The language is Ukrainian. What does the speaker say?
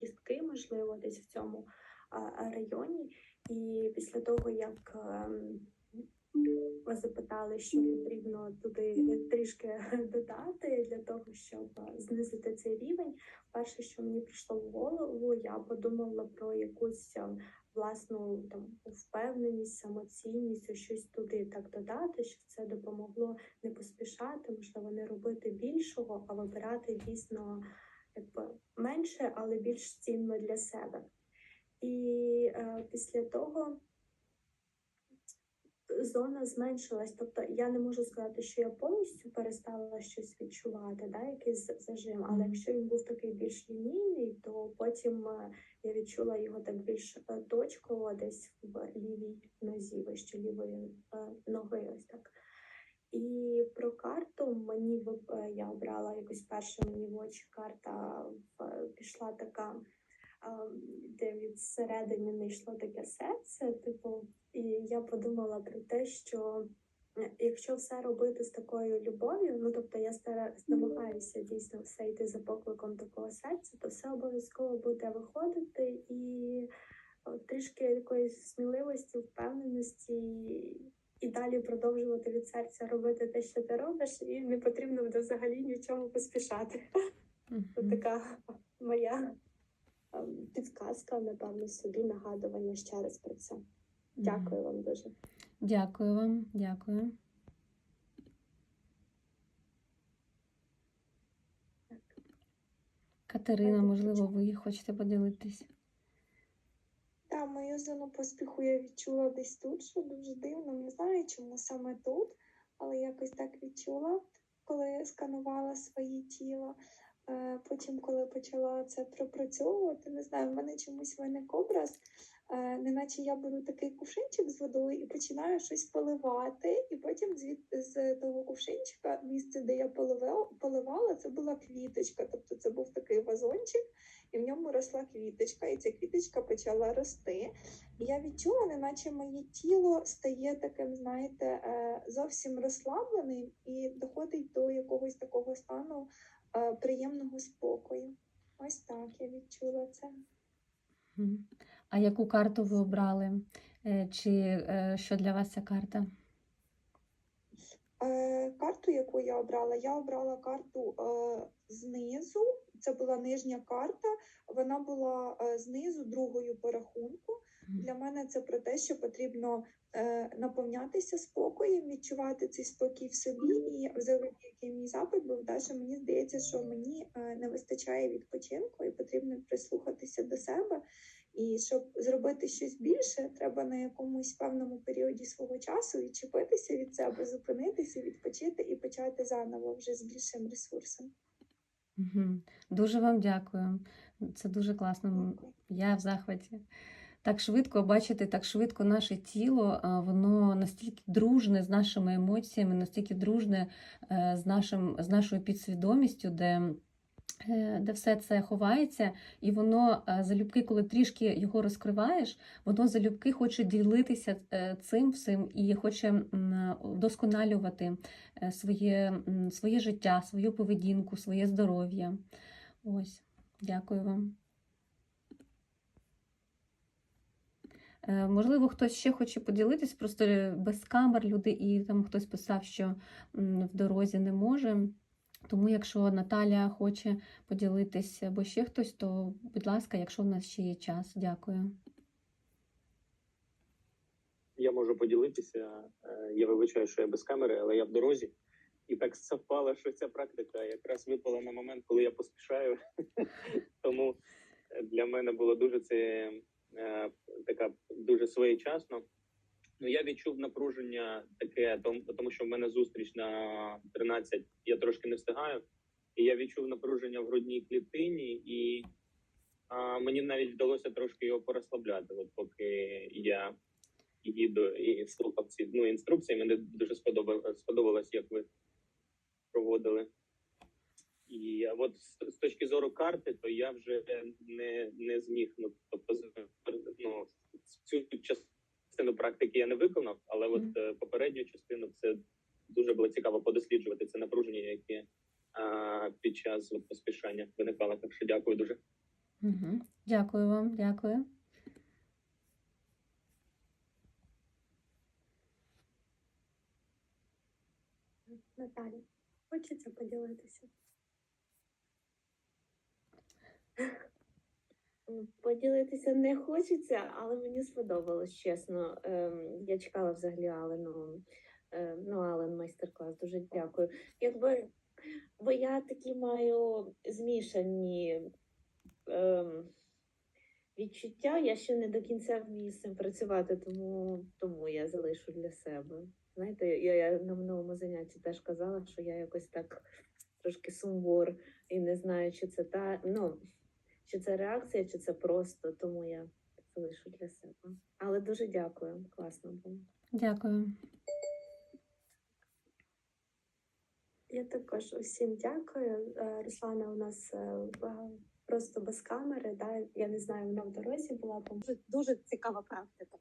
кістки, можливо, десь в цьому районі. І після того, як ем, ви запитали, що потрібно туди трішки додати для того, щоб знизити цей рівень. Перше, що мені прийшло в голову, я подумала про якусь е, власну там впевненість, самоцінність, ось щось туди так додати, щоб це допомогло не поспішати, можливо, не робити більшого, а вибирати дійсно якби менше, але більш цінно для себе. І е, після того зона зменшилась. Тобто я не можу сказати, що я повністю перестала щось відчувати, да, якийсь зажим. Але якщо він був такий більш лінійний, то потім е, я відчула його так більш е, точково десь в лівій нозі, вище лівої е, ноги. Ось так. І про карту мені е, я обрала якось перше мені в очі карта пішла така, де від середини не йшло таке серце. Типу, і я подумала про те, що е, якщо все робити з такою любов'ю, ну тобто я намагаюся дійсно все йти за покликом такого серця, то все обов'язково буде виходити і е, трішки якоїсь сміливості, впевненості. І далі продовжувати від серця робити те, що ти робиш, і не потрібно буде взагалі нічому поспішати. Це Мгм. така моя ем, підказка, напевно, собі нагадування ще раз про це. Дякую вам дуже. Дякую вам, дякую. Катерина, можливо, ви хочете поділитись? Зону поспіху я відчула десь тут, що дуже дивно. Не знаю, чому саме тут, але якось так відчула, коли сканувала своє тіло. Е, Потім, коли почала це пропрацьовувати, не знаю, в мене чомусь виник образ, неначе я беру такий кувшинчик з водою і починаю щось поливати. І потім з того кувшинчика, місце, де я поливала, поливала, це була квіточка. Тобто це був такий вазончик і в ньому росла квіточка, і ця квіточка почала рости. І я відчула, неначе моє тіло стає таким, знаєте, е, зовсім розслабленим і доходить до якогось такого стану е, приємного спокою. Ось так я відчула це. А яку карту ви обрали? Е, Чи е, що для вас ця карта? Е, карту, яку я обрала, я обрала карту знизу. Це була нижня карта. Вона була знизу другою по рахунку. Для мене це про те, що потрібно наповнятися спокоєм, відчувати цей спокій в собі. І взагалі, який мій запит був, да, мені здається, що мені не вистачає відпочинку, і потрібно прислухатися до себе. І щоб зробити щось більше, треба на якомусь певному періоді свого часу відчепитися від себе, зупинитися, відпочити і почати заново вже з більшим ресурсом. Дуже вам дякую. Це дуже класно. Дякую. Я в захваті. Так швидко бачити, так швидко наше тіло, воно настільки дружне з нашими емоціями, настільки дружне е, з, нашим, з нашою підсвідомістю, де, де все це ховається, і воно е, залюбки, коли трішки його розкриваєш, воно залюбки хоче ділитися е, цим всім і хоче вдосконалювати е, своє, своє життя, свою поведінку, своє здоров'я. Ось, дякую вам. Е, Можливо, хтось ще хоче поділитись, просто е, без камер люди, і там хтось писав, що в дорозі не може. Тому, якщо Наталя хоче поділитись або ще хтось, то, будь ласка, якщо в нас ще є час, дякую. Я можу поділитися. Е, Я вибачаю, що я без камери, але я в дорозі. І так совпало, що ця практика якраз випала на момент, коли я поспішаю. Тому для мене було дуже це е, така дуже своєчасно. Ну я відчув напруження таке, тому, що в мене зустріч на 13, я трошки не встигаю. І я відчув напруження в грудній клітині, і а, мені навіть вдалося трошки його порозслабляти, от поки я їду і слухав ці ну, інструкції. Мені дуже сподобалось, сподобалось, як ви проводили. І от з, з точки зору карти, то я вже не, не зміг. Ну, цю частину практики я не виконав, але от Е, частину це дуже було цікаво подосліджувати це напруження, яке а, під час поспішання виникало. Так що дякую дуже. Угу. Дякую вам, дякую. Наталі, хочеться поділитися. Поділитися не хочеться, але мені сподобалось, чесно. Ем, я чекала взагалі Алену. Е, ну, Ален майстер-клас, дуже дякую. Якби, бо я такі маю змішані ем, відчуття, я ще не до кінця вмію з цим працювати, тому, тому я залишу для себе. Знаєте, я, я на минулому занятті теж казала, що я якось так трошки сумбур і не знаю, чи це та. Ну, чи це реакція, чи це просто, тому я залишу для себе. Але дуже дякую, класно було. Дякую. Я також усім дякую. Е, Руслана у нас е, просто без камери. Да? Я не знаю, вона в дорозі була там. дуже, дуже цікава практика.